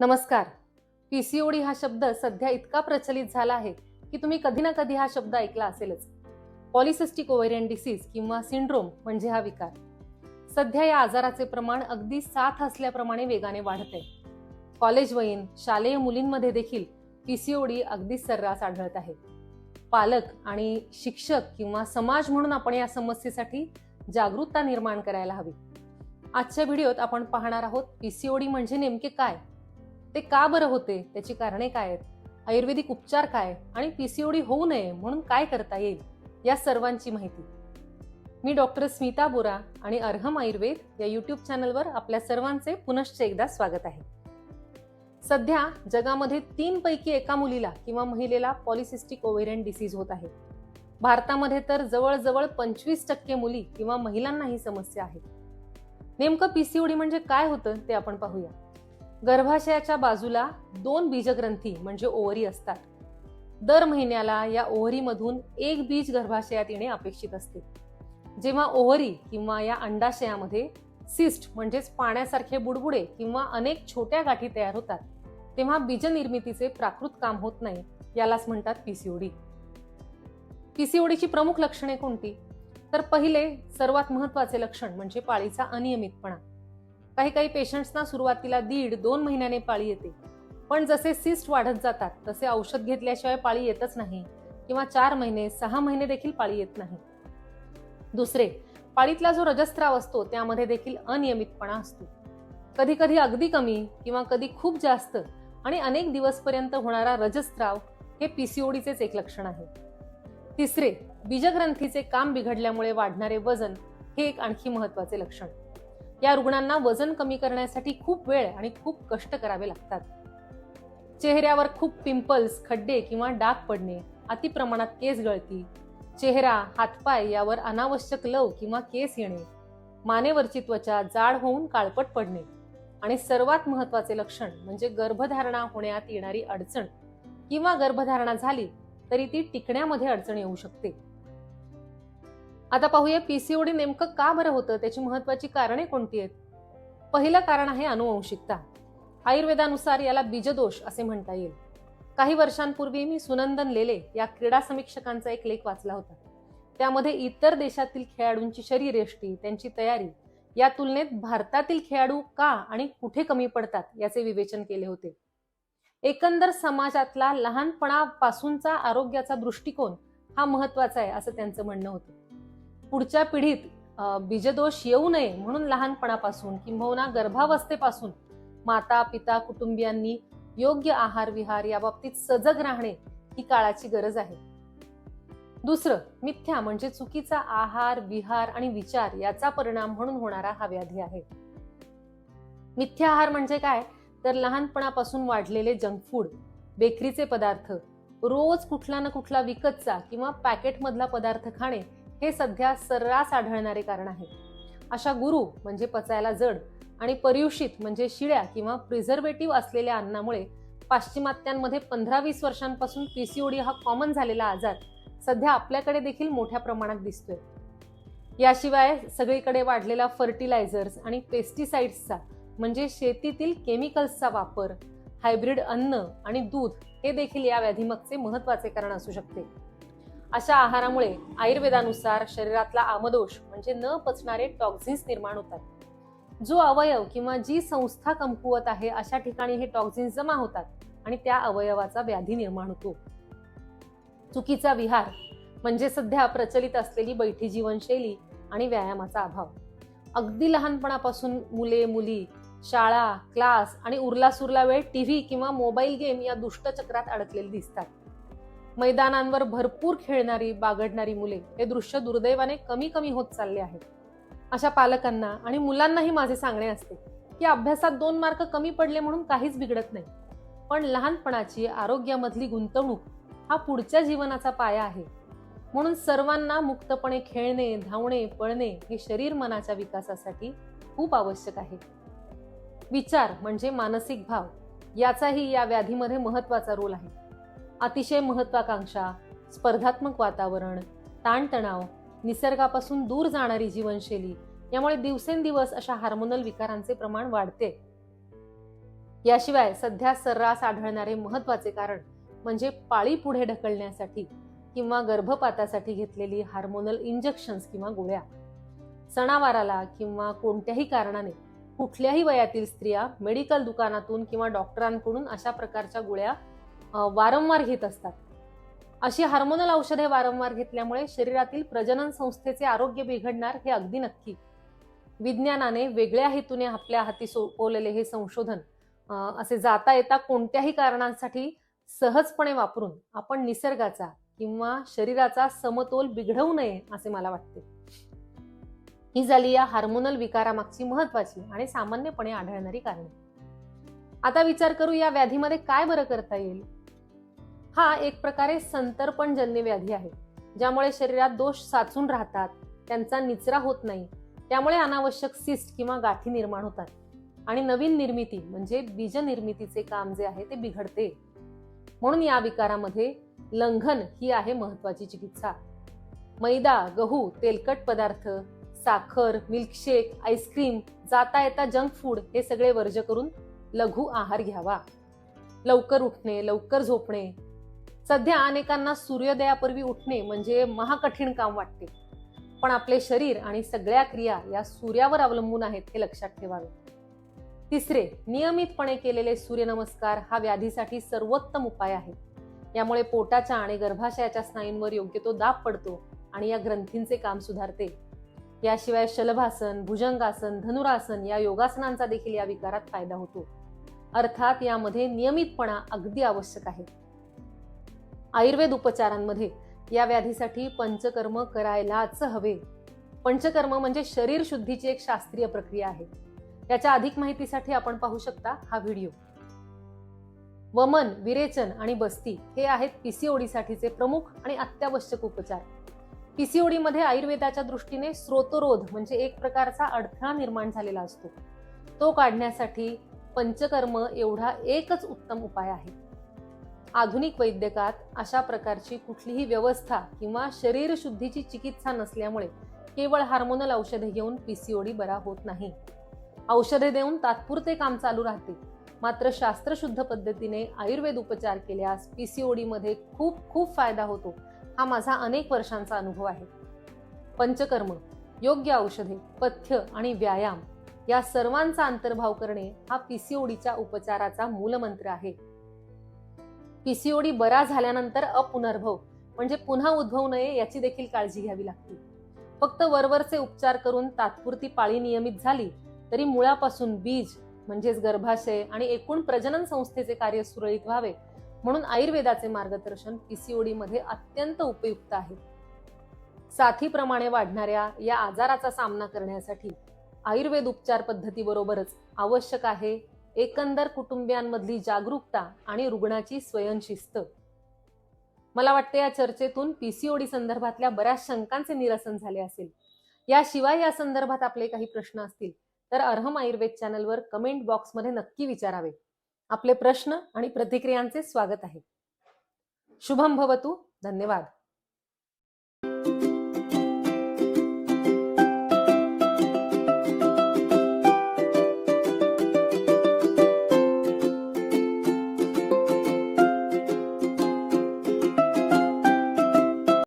नमस्कार. पीसीओडी हा शब्द सध्या इतका प्रचलित झाला आहे की तुम्ही कधी ना कधी हा शब्द ऐकला असेलच. पॉलिसिस्टिक ओव्हेरियन डिसीज किंवा सिंड्रोम म्हणजे हा विकार. सध्या या आजाराचे प्रमाण अगदी साथ असल्याप्रमाणे वेगाने वाढते कॉलेजवयीन शालेय मुलींमध्ये देखील पीसीओडी अगदी सर्रास आढळत आहे. पालक आणि शिक्षक किंवा समाज म्हणून आपण या समस्येसाठी जागरूकता निर्माण करायला हवी. आजच्या व्हिडिओत आपण पाहणार आहोत पीसीओडी म्हणजे नेमके काय? ते का बरं होते? त्याची कारणे काय आहेत? आयुर्वेदिक उपचार काय? आणि पीसीओडी होऊ नये म्हणून काय करता येईल? या सर्वांची माहिती. मी डॉक्टर स्मिता बोरा आणि अर्हम आयुर्वेद या यूट्यूब चॅनलवर आपल्या सर्वांचे पुनश्च एकदा स्वागत आहे. सध्या जगामध्ये तीन पैकी एका मुलीला किंवा महिलेला पॉलिसिस्टिक ओव्हेरियन डिसीज होत आहे. भारतामध्ये तर जवळजवळ पंचवीस टक्के मुली किंवा महिलांना ही समस्या आहे. नेमकं पीसीओडी म्हणजे काय होतं ते आपण पाहूया. गर्भाशयाच्या बाजूला दोन बीजग्रंथी म्हणजे ओव्हरी असतात. दर महिन्याला या ओव्हरीमधून एक बीज गर्भाशयात येणे अपेक्षित असते. जेव्हा ओव्हरी किंवा या अंडाशयामध्ये सिस्ट म्हणजेच पाण्यासारखे बुडबुडे किंवा अनेक छोट्या गाठी तयार होतात तेव्हा बीजनिर्मितीचे प्राकृत काम होत नाही यालाच म्हणतात पीसीओडी. पीसीओडीची प्रमुख लक्षणे कोणती? तर पहिले सर्वात महत्त्वाचे लक्षण म्हणजे पाळीचा अनियमितपणा. काही काही पेशंट्सना सुरुवातीला दीड दोन महिन्याने पाळी येते. पण जसे सिस्ट वाढत जातात तसे औषध घेतल्याशिवाय पाळी येतच नाही किंवा चार महिने सहा महिने देखील पाळी येत नाही. दुसरे पाळीतला जो रजस्त्राव असतो त्यामध्ये देखील अनियमितपणा असतो. कधी कधी अगदी कमी किंवा कधी खूप जास्त आणि अनेक दिवसपर्यंत होणारा रजस्त्राव हे पीसीओडीचेच एक लक्षण आहे. तिसरे बीजग्रंथीचे काम बिघडल्यामुळे वाढणारे वजन हे एक आणखी महत्त्वाचे लक्षण. या रुग्णांना वजन कमी करण्यासाठी खूप वेळ आणि खूप कष्ट करावे लागतात. चेहऱ्यावर खूप पिंपल्स खड्डे किंवा डाग पडणे अतिप्रमाणात केस गळती चेहरा हातपाय यावर अनावश्यक लव किंवा केस येणे मानेवरची त्वचा जाड होऊन काळपट पडणे आणि सर्वात महत्त्वाचे लक्षण म्हणजे गर्भधारणा होण्यात येणारी अडचण किंवा गर्भधारणा झाली तरी ती टिकण्यामध्ये अडचण येऊ शकते. आता पाहूया पीसीओडी नेमकं का बरं होतं? त्याची महत्वाची कारणे कोणती आहेत? पहिलं कारण आहे अनुवंशिकता. आयुर्वेदानुसार याला बीजदोष असे म्हणता येईल. काही वर्षांपूर्वी मी सुनंदन लेले या क्रीडा समीक्षकांचा एक लेख वाचला होता. त्यामध्ये इतर देशातील खेळाडूंची शरीरयष्टी त्यांची तयारी या तुलनेत भारतातील खेळाडू का आणि कुठे कमी पडतात याचे विवेचन केले होते. एकंदर समाजातला लहानपणापासूनचा आरोग्याचा दृष्टिकोन हा महत्त्वाचा आहे असं त्यांचं म्हणणं होतं. पुढच्या पिढीत बीजदोष येऊ नये म्हणून लहानपणापासून किंबहुना गर्भावस्थेपासून माता पिता कुटुंबियांनी योग्य आहार विहार याबाबतीत सजग राहणे ही काळाची गरज आहे. दुसरं मिथ्या म्हणजे चुकीचा आहार विहार आणि विचार याचा परिणाम म्हणून होणारा हा व्याधी आहे. मिथ्या आहार म्हणजे काय? तर लहानपणापासून वाढलेले जंक फूड बेकरीचे पदार्थ रोज कुठला ना कुठला विकतचा किंवा पॅकेटमधला पदार्थ खाणे हे सध्या सर्रास आढळणारे कारण आहे. अशा गुरु म्हणजे पचायला जड आणि पर्युषित म्हणजे शिळ्या किंवा प्रिझर्वेटिव्ह असलेल्या अन्नामुळे पाश्चिमात्यांमध्ये पंधरा वीस वर्षांपासून पीसीओडी हा कॉमन झालेला आजार सध्या आपल्याकडे देखील मोठ्या प्रमाणात दिसतोय. याशिवाय सगळीकडे वाढलेला फर्टिलायझर्स आणि पेस्टिसाइड्सचा म्हणजे शेतीतील केमिकल्सचा वापर हायब्रिड अन्न आणि दूध हे देखील या व्याधीमागचे महत्त्वाचे कारण असू शकते. अशा आहारामुळे आयुर्वेदानुसार शरीरातला आमदोष म्हणजे न पचणारे टॉक्झिन्स निर्माण होतात. जो अवयव किंवा जी संस्था कमकुवत आहे अशा ठिकाणी हे टॉक्झिन्स जमा होतात आणि त्या अवयवाचा व्याधी निर्माण होतो. चुकीचा विहार म्हणजे सध्या प्रचलित असलेली बैठी जीवनशैली आणि व्यायामाचा अभाव. अगदी लहानपणापासून मुले मुली शाळा क्लास आणि उरलासुरला वेळ टीव्ही किंवा मोबाईल गेम या दुष्टचक्रात अडकलेले दिसतात. मैदानांवर भरपूर खेळणारी बागडणारी मुले हे दृश्य दुर्दैवाने कमी कमी होत चालले आहे अशा पालकांना आणि मुलांनाही माझे सांगणे असते की अभ्यासात दोन मार्क कमी पडले म्हणून काहीच बिघडत नाही. पण लहानपणाची आरोग्यामधली गुंतवणूक हा पुढच्या जीवनाचा पाया आहे. म्हणून सर्वांना मुक्तपणे खेळणे धावणे पळणे हे शरीर मनाच्या विकासासाठी खूप आवश्यक आहे. विचार म्हणजे मानसिक भाव याचाही या व्याधीमध्ये महत्त्वाचा रोल आहे. अतिशय महत्वाकांक्षा स्पर्धात्मक वातावरण ताणतणाव निसर्गापासून दूर जाणारी जीवनशैली यामुळे दिवसेंदिवस अशा हार्मोनल विकारांचे प्रमाण वाढते. याशिवाय सध्या सर्रास आढळणारे महत्त्वाचे कारण म्हणजे पाळी पुढे ढकलण्यासाठी किंवा गर्भपातासाठी घेतलेली हार्मोनल इंजेक्शन्स किंवा गोळ्या. सणावाराला किंवा कोणत्याही कारणाने कुठल्याही वयातील स्त्रिया मेडिकल दुकानातून किंवा डॉक्टरांकडून अशा प्रकारच्या गोळ्या वारंवार घेत असतात. अशी हार्मोनल औषधे वारंवार घेतल्यामुळे शरीरातील प्रजनन संस्थेचे आरोग्य बिघडणार हे अगदी नक्की. विज्ञानाने वेगळ्या हेतूने आपल्या हाती सोपवलेले हे संशोधन असे जाता येता कोणत्याही कारणांसाठी सहजपणे वापरून आपण निसर्गाचा किंवा शरीराचा समतोल बिघडवू नये असे मला वाटते. ही झाली या हार्मोनल विकारामागची महत्वाची आणि सामान्यपणे आढळणारी कारणे. आता विचार करू या व्याधीमध्ये काय बरं करता येईल? हा एक प्रकारे संतर्पणजन्य व्याधी आहे ज्यामुळे शरीरात दोष साचून राहतात त्यांचा निचरा होत नाही त्यामुळे अनावश्यक सिस्ट किंवा गाठी निर्माण होतात. आणि नवीन निर्मिती म्हणजे बीज निर्मितीचे काम जे आहे ते बिघडते. म्हणून या विकारामध्ये लंघन ही आहे महत्वाची चिकित्सा. मैदा गहू तेलकट पदार्थ साखर मिल्कशेक आईस्क्रीम जाता येता जंक फूड हे सगळे वर्ज करून लघु आहार घ्यावा. लवकर उठणे लवकर झोपणे सध्या अनेकांना सूर्योदयापूर्वी उठणे म्हणजे महाकठीण काम वाटते. पण आपले शरीर आणि सगळ्या क्रिया या सूर्यावर अवलंबून आहेत हे लक्षात ठेवावे. तिसरे नियमितपणे केलेले सूर्यनमस्कार हा व्याधीसाठी सर्वोत्तम उपाय आहे. यामुळे पोटाच्या आणि गर्भाशयाच्या स्नायूंवर योग्य तो दाब पडतो आणि या ग्रंथींचे काम सुधारते. याशिवाय शलभासन भुजंगासन धनुरासन या योगासनांचा देखील या विकारात फायदा होतो. अर्थात यामध्ये नियमितपणा अगदी आवश्यक आहे. आयुर्वेद उपचारांमध्ये या व्याधीसाठी पंचकर्म करायलाच हवे. पंचकर्म म्हणजे शरीर शुद्धीची एक शास्त्रीय प्रक्रिया आहे. याच्या अधिक माहितीसाठी आपण पाहू शकता हा व्हिडिओ. वमन विरेचन आणि बस्ती हे आहेत पीसीओडीसाठीचे प्रमुख आणि अत्यावश्यक उपचार. पीसीओडी मध्ये आयुर्वेदाच्या दृष्टीने स्रोतरोध म्हणजे एक प्रकारचा अडथळा निर्माण झालेला असतो. तो काढण्यासाठी पंचकर्म एवढा एकच उत्तम उपाय आहे. आधुनिक वैद्यकात अशा प्रकारची कुठलीही व्यवस्था किंवा शरीर शुद्धीची चिकित्सा नसल्यामुळे केवळ हार्मोनल औषधे घेऊन पीसीओडी बरा होत नाही. औषधे देऊन तात्पुरते काम चालू राहते. मात्र शास्त्रशुद्ध पद्धतीने आयुर्वेद उपचार केल्यास पीसीओडीमध्ये खूप खूप फायदा होतो हा माझा अनेक वर्षांचा अनुभव आहे. पंचकर्म योग्य औषधे पथ्य आणि व्यायाम या सर्वांचा अंतर्भाव करणे हा पीसीओडीच्या उपचाराचा मूलमंत्र आहे. पीसीओडी बरा झाल्यानंतर अपुनर्भव म्हणजे पुन्हा उद्भवू नये याची देखील काळजी घ्यावी लागते. फक्त वरवरचे उपचार करून तात्पुरती पाळी नियमित झाली तरी मुळापासून बीज म्हणजेच गर्भाशय आणि एकूण प्रजनन संस्थेचे कार्य सुरळीत व्हावे म्हणून आयुर्वेदाचे मार्गदर्शन पीसीओडी मध्ये अत्यंत उपयुक्त आहे. साथीप्रमाणे वाढणाऱ्या या आजाराचा सामना करण्यासाठी आयुर्वेद उपचार पद्धतीबरोबरच आवश्यक आहे एकंदर कुटुंबियांमधली जागरूकता आणि रुग्णाची स्वयंशिस्त. मला वाटते या चर्चेतून पीसीओडी संदर्भातल्या बऱ्याच शंकांचे निरसन झाले असेल. याशिवाय या संदर्भात आपले काही प्रश्न असतील तर अर्हम आयुर्वेद चॅनलवर कमेंट बॉक्समध्ये नक्की विचारावे. आपले प्रश्न आणि प्रतिक्रियांचे स्वागत आहे. शुभम भवतु धन्यवाद.